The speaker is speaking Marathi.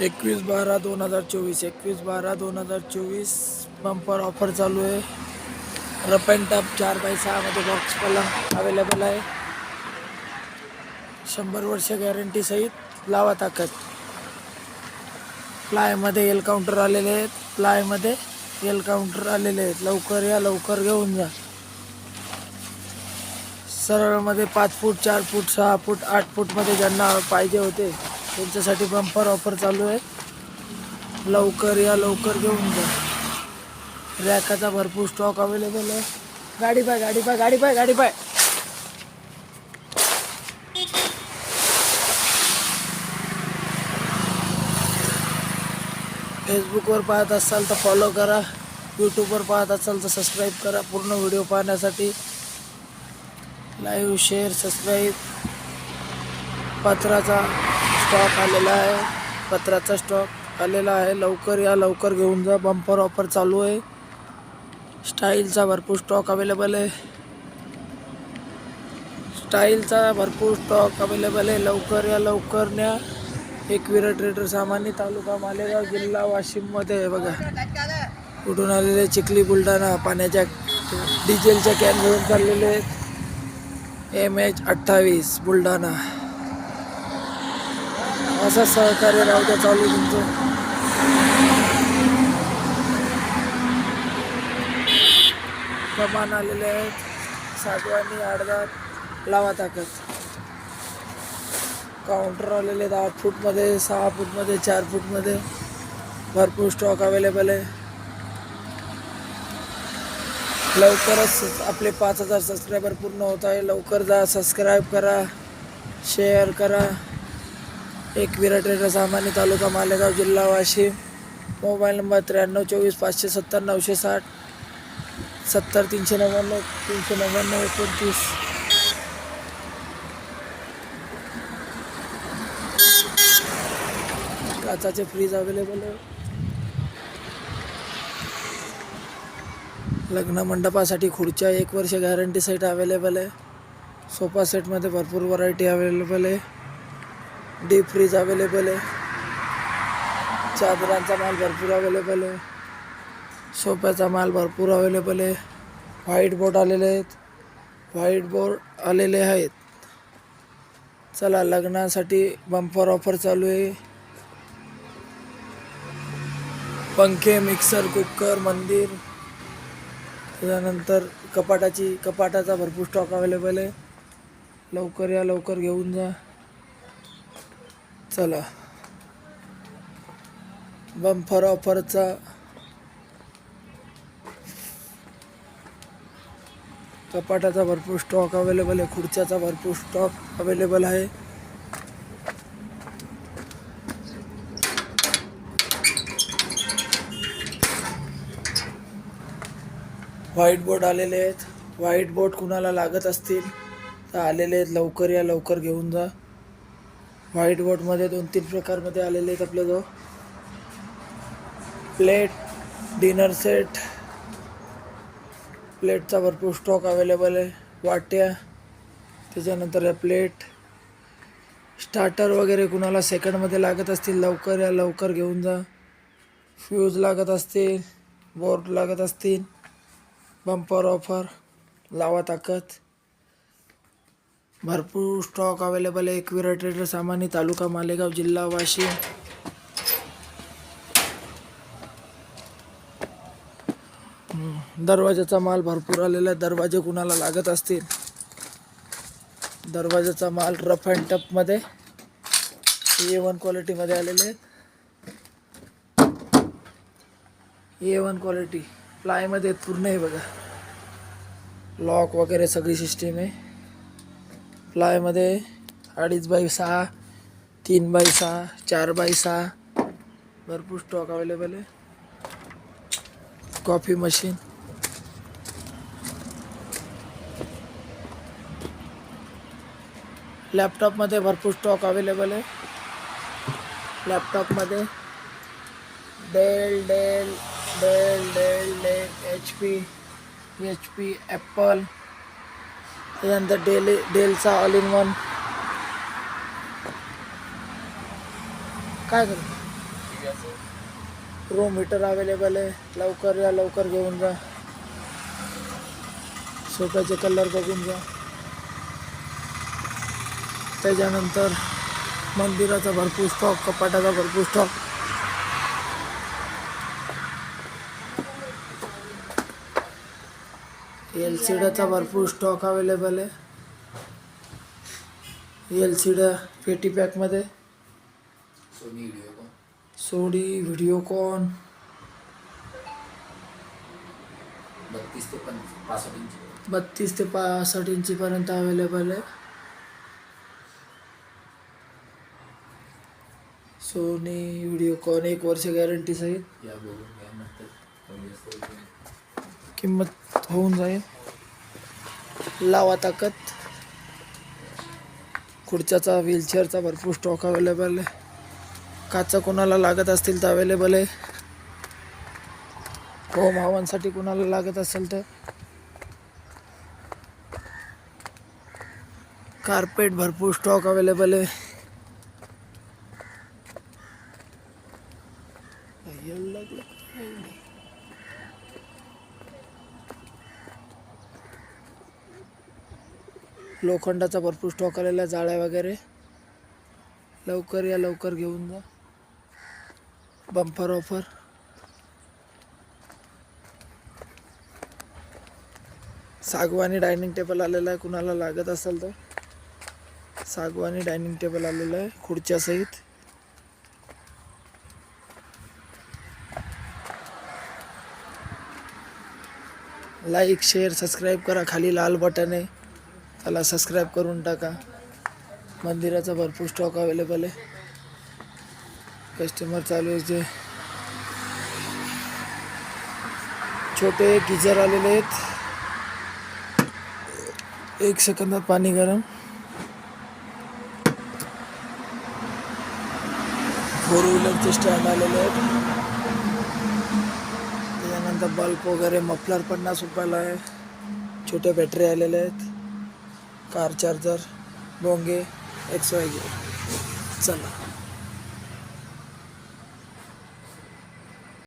एकवीस बारा दोन हजार चोवीस. एकवीस बारा दोन हजार चोवीस बंपर ऑफर चालू आहे. रप अँड टप चार बाय सहामध्ये बॉक्स पलंग अवेलेबल आहे. शंभर वर्ष गॅरंटी सहित लावा ताकद. प्लायमध्ये एल काउंटर आलेले आहेत. प्लायमध्ये एल काउंटर आलेले आहेत. लवकर या लवकर घेऊन जा सरळमध्ये पाच फूट चार फूट सहा फूट आठ फूटमध्ये ज्यांना पाहिजे होते त्यांच्यासाठी बंपर ऑफर चालू आहे. लवकर या लवकर घेऊन जा. रॅकाचा भरपूर स्टॉक अवेलेबल आहे. गाडी पाय गाडी पाय गाडी पाय गाडी पाय. फेसबुकवर पाहत असाल तर फॉलो करा. यूट्यूबवर पाहत असाल तर सबस्क्राईब करा. पूर्ण व्हिडिओ पाहण्यासाठी लाईव्ह शेअर सबस्क्राईब पत्राचा स्टॉक आलेला आहे. पत्राचा स्टॉक आलेला आहे. लवकर या लवकर घेऊन जा. बंपर ऑफर चालू आहे. स्टाईलचा भरपूर स्टॉक अवेलेबल आहे. स्टाईलचा भरपूर स्टॉक अवेलेबल आहे. लवकर या लवकर न्या. एकविरा ट्रेडर सामान्य तालुका मालेगाव जिल्हा वाशिममध्ये आहे बघा. कुठून आलेले चिखली बुलढाणा पाण्याच्या डिझेलच्या कॅन घेऊन चाललेले आहेत. एम एच अठ्ठावीस बुलढाणा. असं सहकार्य राहू द्या चालू तुमचं. कमान आलेले आहेत. सागवानी आडदात लावा ताकद. काउंटर आलेले आहेत फूटमध्ये सहा फूटमध्ये चार फूटमध्ये. भरपूर स्टॉक अवेलेबल आहे. लवकरच आपले पाच हजार सबस्क्रायबर पूर्ण होत आहे. लवकर जा सबस्क्राईब करा शेअर करा. एक विराट रेडर सामान्य तालुका मालेगाव जिल्हा वाशिम मोबाईल नंबर त्र्याण्णव चोवीस पाचशे सत्तर नऊशे साठ सत्तर तीनशे नव्याण्णव तीनशे नव्याण्णव एकोणतीस. काचाचे फ्रीज अवेलेबल आहे. लग्न मंडपासाठी खुर्च्या एक वर्ष गॅरंटी सेट अवेलेबल आहे. सोफा सेटमध्ये भरपूर व्हरायटी अवेलेबल आहे. डीप फ्रीज अवेलेबल आहे. चादरांचा माल भरपूर अवेलेबल आहे. सोफ्याचा माल भरपूर अवेलेबल आहे. व्हाईट बोर्ड आलेले आहेत. व्हाईट बोर्ड आलेले आहेत. चला लग्नासाठी बंपर ऑफर चालू आहे. पंखे मिक्सर कुकर मंदिर. त्याच्यानंतर कपाटाची कपाटाचा भरपूर स्टॉक अवेलेबल आहे. लवकर या लवकर घेऊन जा. चला. बम्फर ऑफरचा कपाटाचा भरपूर स्टॉक अवेलेबल आहे. खुर्च्याचा भरपूर स्टॉक अवेलेबल आहे. व्हाईट बोर्ड आलेले आहेत. व्हाईट बोर्ड कुणाला लागत असतील तर आलेले आहेत. लवकर या लवकर घेऊन जा. व्हाईट बोर्डमध्ये दोन तीन प्रकारमध्ये आलेले आहेत आपल्याजवळ. Plate dinner set. प्लेटचा भरपूर स्टॉक अवेलेबल आहे वाट्या. त्याच्यानंतर या प्लेट. स्टार्टर वगैरे कुणाला सेकंडमध्ये लागत असतील लवकर या लवकर घेऊन जा. फ्यूज लागत असतील बोर्ड लागत असतील. बंपर ऑफर लावा ताकद. भरपूर स्टॉक अवेलेबल आहे. एकविरा ट्रेडर सामान्य तालुका मालेगाव जिल्हा वाशिम. दरवाजाचा माल भरपूर आलेला आहे. दरवाजे कुणाला लागत असतील? दरवाजाचा माल रफ अँड टपमध्ये ए वन क्वालिटीमध्ये आलेले आहेत. ए वन क्वालिटी प्लायमध्ये पूर्ण आहे बघा. लॉक वगैरे सगळी सिस्टीम आहे. प्लायमध्ये अडीच बाय सहा तीन बाय सहा चार बाय सहा भरपूर स्टॉक अवेलेबल आहे कॉफी मशीन लॅपटॉपमध्ये भरपूर स्टॉक अवेलेबल आहे लॅपटॉपमध्ये Dell Dell Dell Dell Dell H P H P Apple त्याच्यानंतर डेल डेलचा ऑल इन वन काय करू? रूम हीटर अवेलेबल आहे. लवकर या लवकर घेऊन जा. सोफ्याचे कलर बघून जा. त्याच्यानंतर मंदिराचा भरपूर स्टॉक कपाटाचा भरपूर स्टॉक एल सीडाचा भरपूर स्टॉक अवेलेबल आहे. एल सीडा पेटी पॅकमध्ये सोनी व्हिडिओ कॉन सोडी व्हिडिओकॉन बत्तीस ते पासष्ट इंचीपर्यंत अवेलेबल आहे. सोनी व्हिडिओकॉन एक वर्ष गॅरंटी सहित. किंमत होऊन जाईल. लावा ताकद. खुर्च्याचा व्हीलचेअरचा भरपूर स्टॉक अवेलेबल आहे. काचा कोणाला लागत असतील तर अवेलेबल आहे. होम हवनसाठी कोणाला लागत असेल तर. कार्पेट भरपूर स्टॉक अवेलेबल आहे. लोखंडाचा भरपूर स्टॉक आलेला आहे जाळ्या वगैरे. लवकर या लवकर घेऊन जा. बंपर ऑफर सागवानी डायनिंग टेबल आलेला आहे कुणाला लागत असेल तर. सागवानी डायनिंग टेबल आलेलं आहे खुर्च्यासहित लाईक शेअर सबस्क्राईब करा. खाली लाल बटन आहे. त्याला सबस्क्राईब करून टाका. मंदिराचा भरपूर स्टॉक अवेलेबल आहे. कस्टमर चालू आहे जे. छोटे गिजर आलेले आहेत. एक सेकंदात पाणी गरम. फोर व्हीलरचे स्टँड आलेले आहेत. त्याच्यानंतर बल्ब वगैरे मफलर पन्नास रुपयाला आहे. छोटे बॅटरी आलेल्या आहेत. कार चार्जर भोंगे एक्स वाय चला.